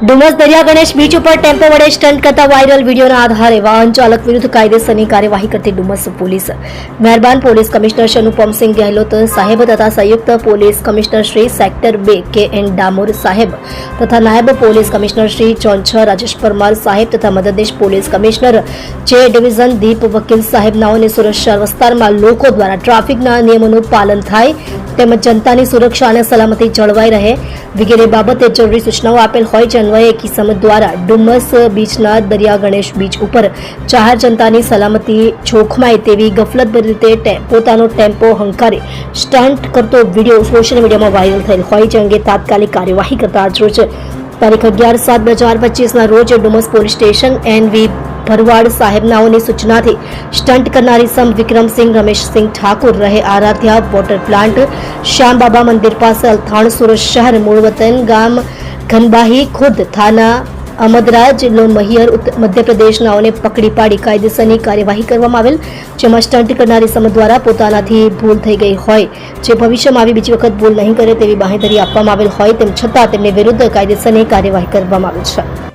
ડુમસ દરિયા ગણેશ બીચ ઉપર ટેમ્પો વડે સ્ટન્ટ કરતા વાયરલ વિડીયોના આધારે વાહન ચાલક વિરુદ્ધ કાયદેસરની કાર્યવાહી કરતી ડુમસ પોલીસ. મહેરબાન પોલીસ કમિશનર શ્રી અનુપમસિંહ ગેહલોત સાહેબ તથા સંયુક્ત પોલીસ કમિશનર શ્રી સેક્ટર બે કે એન ડામોર સાહેબ તથા નાયબ પોલીસ કમિશનર શ્રી ચોંછ રાજેશ પરમાર સાહેબ તથા મદદનીશ police commissioner J division Deep Vakil સાહેબ નાઓની સુરક્ષા વિસ્તારમાં લોકો દ્વારા ટ્રાફિકના નિયમોનું પાલન થાય તેમજ જનતાની સુરક્ષા અને સલામતી જળવાઈ રહે વગેરે બાબતે જરૂરી સૂચનાઓ આપેલ હોય છે. અન્વયે કિસમ દ્વારા ડુમસ બીચના દરિયા ગણેશ બીચ ઉપર ચાર જનતાની સલામતી જોખમાય તેવી ગફલતભરી રીતે પોતાનો ટેમ્પો હંકારી સ્ટન્ટ કરતો વીડિયો સોશિયલ મીડિયામાં વાયરલ થયેલ હોય છે. અંગે તાત્કાલિક કાર્યવાહી કરતા આજરોજ તારીખ અગિયાર સાત બે હજાર પચીસના રોજ Dumas police station N V Bharwad સાહેબનાઓની સૂચનાથી સ્ટન્ટ કરનારી સમ વિક્રમસિંહ રમેશસિંહ ઠાકુર રહે આરાધ્યા વોટર પ્લાન્ટ. શ્યામબાબા મંદિર પાસે અલથાણ સુરત શહેર મૂળ વતન ગામ ઘનબાહી ખુદ થાના. અમદરાજ લોમહિયર મહિયર મધ્યપ્રદેશનાઓને પકડી પાડી કાયદેસરની કાર્યવાહી કરવામાં આવેલ, જેમાં સ્ટન્ટ કરનારી સમ દ્વારા પોતાનાથી ભૂલ થઈ ગઈ હોય. જે ભવિષ્યમાં આવી બીજી વખત ભૂલ નહીં કરે તેવી બાંહેધરી આપવામાં આવેલ હોય તેમ છતાં તેમને વિરુદ્ધ કાયદેસરની કાર્યવાહી કરવામાં આવી છે.